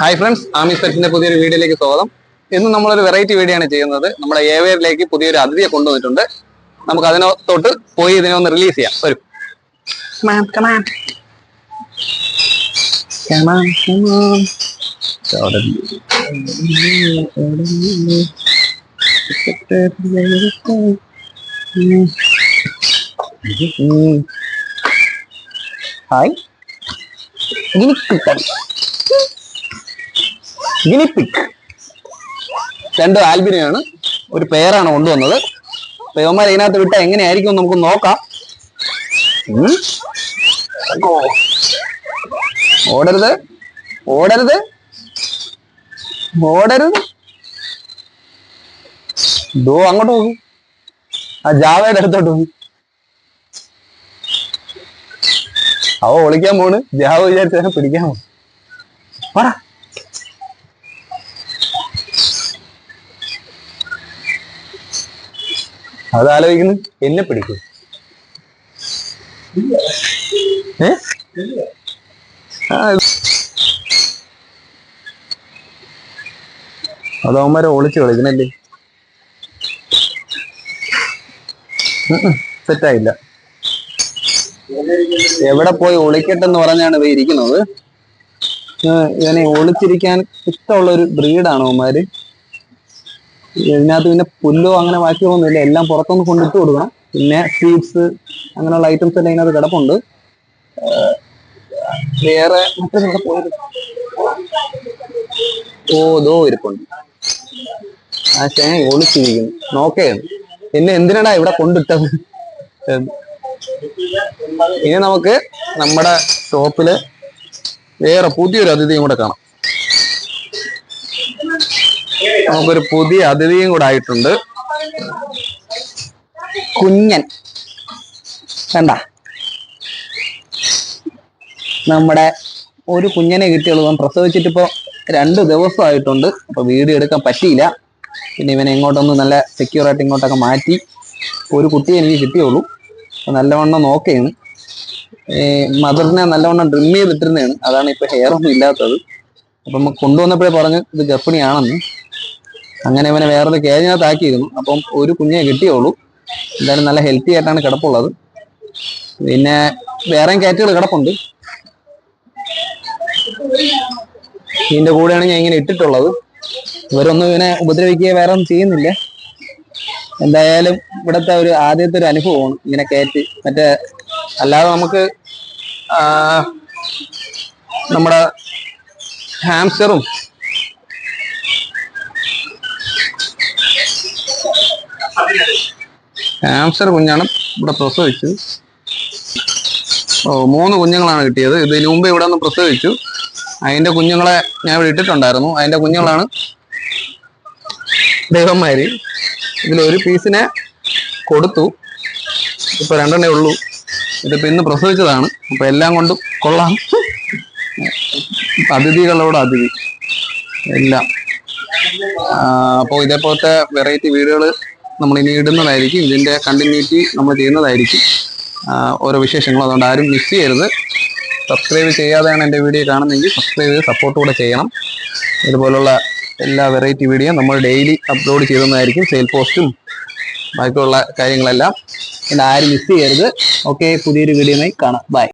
Hi friends Ami സെറ്റിന്റെ പുതിയൊരു വീഡിയോയിലേക്ക് സ്വാഗതം. ഇന്ന് നമ്മളൊരു വെറൈറ്റി വീഡിയോ ആണ് ചെയ്യുന്നത്. നമ്മുടെ ഏവയറിലേക്ക് പുതിയൊരു അതിഥിയെ കൊണ്ടുവന്നിട്ടുണ്ട്. നമുക്ക് അതിനകത്തോട്ട് പോയി ഇതിനെ ഒന്ന് റിലീസ് ചെയ്യാം. വരും. ഹായ് ഗിനിപ്പിക് രണ്ട് ആൽബിനെയാണ് ഒരു പേരാണ് കൊണ്ടുവന്നത്. പേവന്മാർ ഇതിനകത്ത് വിട്ട എങ്ങനെയായിരിക്കും നമുക്ക് നോക്കാം. ഓടരുത്. ഓടരുത്. ഓടരുത്. ദോ അങ്ങോട്ട് പോകും ആ ജാവയുടെ അടുത്തോട്ട് പോകും അവ ഒളിക്കാൻ പോണ്. ജാവ വിചാരിച്ചാൽ പിടിക്കാൻ പോണ്. പറ. അത് ആലോചിക്കുന്നു എന്നെ പിടിക്കും. ഏ? ആ, അത് അവന്മാരെ ഒളിച്ച് കളിക്കണല്ലേ സെറ്റായില്ല. എവിടെ പോയി ഒളിക്കട്ടെന്ന് പറഞ്ഞാണ് ഇവ ഇരിക്കുന്നത്. ഇവനെ ഒളിച്ചിരിക്കാൻ ഇഷ്ടമുള്ള ഒരു ബ്രീഡാണ് അവന്മാര്. ഇതിനകത്ത് പിന്നെ പുല്ലോ അങ്ങനെ ബാക്കിയൊന്നുമില്ല എല്ലാം പുറത്തൊന്ന് കൊണ്ടിട്ട് കൊടുക്കണം. പിന്നെ സ്വീറ്റ്സ് അങ്ങനെയുള്ള ഐറ്റംസ് എല്ലാം ഇതിനകത്ത് കിടപ്പുണ്ട്. വേറെ ഓ ദോ ഇരിപ്പുണ്ട്. ആ ചേ ഒളിച്ചിരിക്കുന്നു. നോക്കേന്ന് പിന്നെ എന്തിനാടാ ഇവിടെ കൊണ്ടിട്ടത്. ഇനി നമുക്ക് നമ്മുടെ ഷോപ്പിൽ വേറെ പുതിയൊരു അതിഥിയും കൂടെ കാണാം. നമുക്കൊരു പുതിയ അതിഥിയും കൂടെ ആയിട്ടുണ്ട്. കുഞ്ഞൻ. കണ്ട? നമ്മുടെ ഒരു കുഞ്ഞനെ കിട്ടിയുള്ളൂ. അവൻ പ്രസവിച്ചിട്ട് ഇപ്പോ രണ്ട് ദിവസമായിട്ടുണ്ട് അപ്പൊ വീഡിയോ എടുക്കാൻ പറ്റിയില്ല. പിന്നെ ഇവനെ ഇങ്ങോട്ടൊന്ന് നല്ല സെക്യൂർ ആയിട്ട് ഇങ്ങോട്ടൊക്കെ മാറ്റി ഒരു കുട്ടിയെ എനിക്ക് കിട്ടിയുള്ളൂ. നല്ലവണ്ണം നോക്കുകയാണ് മദറിനെ നല്ലവണ്ണം ഡ്രിം ചെയ്തിട്ടിരുന്നതാണ്. അതാണ് ഇപ്പൊ ഹെയർ ഒന്നും ഇല്ലാത്തത്. അപ്പം കൊണ്ടുവന്നപ്പോഴേ പറഞ്ഞു ഇത് ഗർഭിണിയാണെന്ന്. അങ്ങനെ ഇവനെ വേറൊരു കേജിനകത്ത് ആക്കിയിരുന്നു അപ്പം ഒരു കുഞ്ഞെ കിട്ടിയുള്ളൂ എന്തായാലും നല്ല ഹെൽത്തി ആയിട്ടാണ് കിടപ്പുള്ളത്. പിന്നെ വേറെയും കാറ്റുകൾ കിടപ്പുണ്ട്. ഇതിന്റെ കൂടെയാണ് ഞാൻ ഇങ്ങനെ ഇട്ടിട്ടുള്ളത്. ഇവരൊന്നും ഇവനെ ഉപദ്രവിക്കുകയോ വേറെ ഒന്നും ചെയ്യുന്നില്ല. എന്തായാലും ഇവിടുത്തെ ഒരു ആദ്യത്തെ ഒരു അനുഭവമാണ് ഇങ്ങനെ കയറ്റി മറ്റേ അല്ലാതെ നമുക്ക് നമ്മുടെ ഹാംസ്റ്ററും ഹാംസ്റ്റർ കുഞ്ഞാണ് ഇവിടെ പ്രസവിച്ചു ഓ മൂന്ന് കുഞ്ഞുങ്ങളാണ് കിട്ടിയത്. ഇതിനു മുമ്പ് ഇവിടെ നിന്ന് പ്രസവിച്ചു. അതിന്റെ കുഞ്ഞുങ്ങളെ ഞാൻ ഇവിടെ ഇട്ടിട്ടുണ്ടായിരുന്നു. അതിന്റെ കുഞ്ഞുങ്ങളാണ് ദൈവന്മാര്. ഇതിലൊരു പീസിനെ കൊടുത്തു. ഇപ്പൊ രണ്ടെണ്ണേ ഉള്ളൂ. ഇതിപ്പോ ഇന്ന് പ്രസവിച്ചതാണ്. അപ്പൊ എല്ലാം കൊണ്ടും കൊള്ളാം. അതിഥികളോട് അതിഥി. എല്ലാം. അപ്പോൾ ഇതേപോലത്തെ വെറൈറ്റി വീഡിയോകൾ നമ്മൾ ഇനി ഇടുന്നതായിരിക്കും. ഇതിന്റെ കണ്ടിന്യൂറ്റി നമ്മൾ ചെയ്യുന്നതായിരിക്കും. ഓരോ വിശേഷങ്ങളും അതുകൊണ്ട് ആരും മിസ് ചെയ്യരുത്. സബ്സ്ക്രൈബ് ചെയ്യാതെയാണ് എന്റെ വീഡിയോ കാണുന്നതെങ്കിൽ സബ്സ്ക്രൈബ് ചെയ്ത് സപ്പോർട്ട് കൂടെ ചെയ്യണം. ഇതുപോലുള്ള എല്ലാ വെറൈറ്റി വീഡിയോ നമ്മൾ ഡെയിലി അപ്ലോഡ് ചെയ്യുന്നതായിരിക്കും സെയിൽ പോസ്റ്റും ബാക്കിയുള്ള കാര്യങ്ങളെല്ലാം. പിന്നെ ആരും മിസ് ചെയ്യരുത്. ഓക്കെ പുതിയൊരു വീഡിയോയുമായി കാണാം. ബൈ